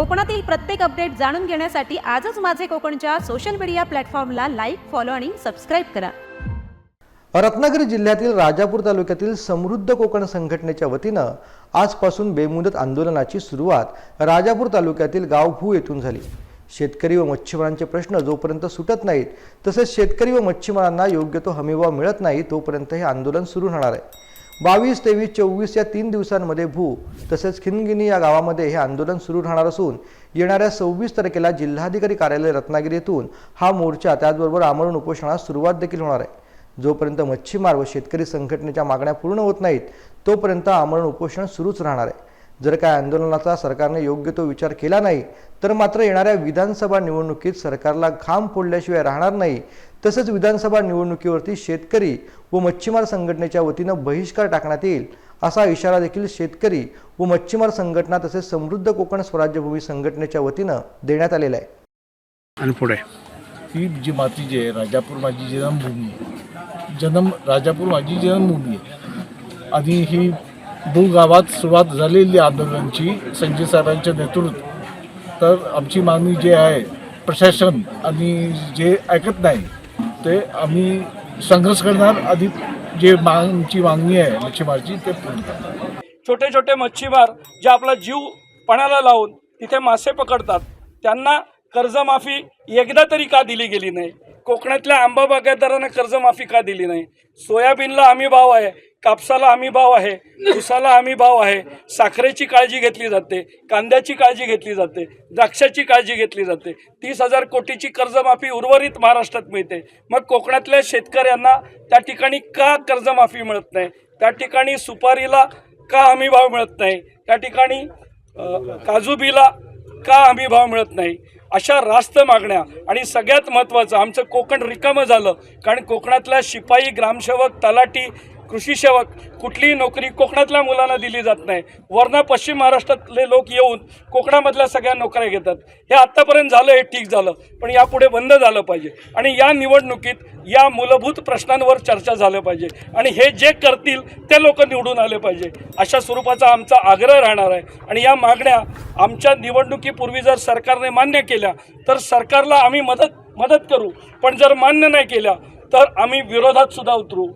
कोकणातील प्रत्येक अपडेट जाणून घेण्यासाठी आजच माझे कोकणच्या सोशल मीडिया प्लॅटफॉर्मला लाईक फॉलो आणि सबस्क्राईब करा. रत्नागिरी जिल्ह्यातील राजापूर तालुक्यातील समृद्ध कोकण संघटनेच्या वतीनं आजपासून बेमुदत आंदोलनाची सुरुवात राजापूर तालुक्यातील गाव भू येथून झाली. शेतकरी व मच्छीमारांचे प्रश्न जोपर्यंत सुटत नाहीत तसेच शेतकरी व मच्छीमारांना योग्य तो हमीभाव मिळत नाही तोपर्यंत हे आंदोलन सुरू राहणार आहे. बावीस तेवीस चोवीस या तीन दिवसांमध्ये भू तसेच खिनगिनी या गावामध्ये हे आंदोलन सुरू राहणार असून येणाऱ्या सव्वीस तारखेला जिल्हाधिकारी कार्यालय रत्नागिरी हा मोर्चा त्याचबरोबर आमरण उपोषणास सुरुवात देखील होणार आहे. जोपर्यंत मच्छीमार व शेतकरी संघटनेच्या मागण्या पूर्ण होत नाहीत तोपर्यंत आमरण उपोषण सुरूच राहणार आहे. जर काय आंदोलनाचा सरकारने योग्य तो विचार केला नाही तर मात्र येणाऱ्या विधानसभा निवडणुकीत सरकारला घाम फोडल्याशिवाय राहणार नाही तसंच विधानसभा निवडणुकीवरती शेतकरी व मच्छीमार संघटनेच्या वतीनं बहिष्कार टाकण्यात येईल असा इशारा देखील शेतकरी व मच्छीमार संघटना तसेच समृद्ध कोकण स्वराज्यभूमी संघटनेच्या वतीनं देण्यात आलेला आहे. आणि पुढे? ही जी माती जी आहे राजापूर माझी जन्मभूमी आहे. जन्म राजापूर माझी जन्मभूमी आहे. आणि ही दू गावात सुरुवात झालेली आंदोलनाची संजय सरांच्या नेतृत्व तर आमची मागणी जी आहे प्रशासन आणि जे ऐकत नाही ते आम्ही संघर्ष करणार. आधी जे मागची मागणी आहे मच्छीमारची ते पूर्ण करणार. छोटे छोटे मच्छीमार जे आपला जीव पणाला लावून तिथे मासे पकडतात त्यांना कर्जमाफी एकदा तरी का दिली गेली नाही? कोकणातल्या आंबा बागायतदारांना कर्जमाफी का दिली नाही? सोयाबीनला हमी भाव आहे कापसाला हमी भाव आहे ऊसाला हमी भाव आहे साखरेची काळजी घेतली जाते कांद्याची काळजी घेतली जाते द्राक्षाची काळजी घेतली जाते. तीस हजार कोटीची कर्जमाफी उर्वरित महाराष्ट्रात मिळते. मग कोकणातल्या शेतकऱ्यांना त्या ठिकाणी का कर्जमाफी मिळत नाही? त्या ठिकाणी सुपारीला का हमी भाव मिळत नाही? त्या ठिकाणी काजूबीला का हमी भाव मिळत नाही? अशा रास्त मागण्या आणि सगळ्यात महत्त्वाचं आमचं कोकण रिकामं झालं. कारण कोकणातल्या शिपाई ग्रामसेवक तलाठी कृषी सेवक कुठलीही नोकरी कोकणातल्या मुलांना दिली जात नाही. वरनं पश्चिम महाराष्ट्रातले लोक येऊन कोकणामधल्या सगळ्या नोकऱ्या घेतात. हे आत्तापर्यंत झालं हे ठीक झालं पण यापुढे बंद झालं पाहिजे. आणि या निवडणुकीत या मूलभूत प्रश्नांवर चर्चा झालं पाहिजे. आणि हे जे करतील ते लोक निवडून आले पाहिजे. अशा स्वरूपाचा आमचा आग्रह राहणार आहे. आणि या मागण्या आमच्या निवडणुकीपूर्वी जर सरकारने मान्य केल्या तर सरकारला आम्ही मदत मदत करू. पण जर मान्य नाही केल्या तर आम्ही विरोधात सुद्धा उतरू.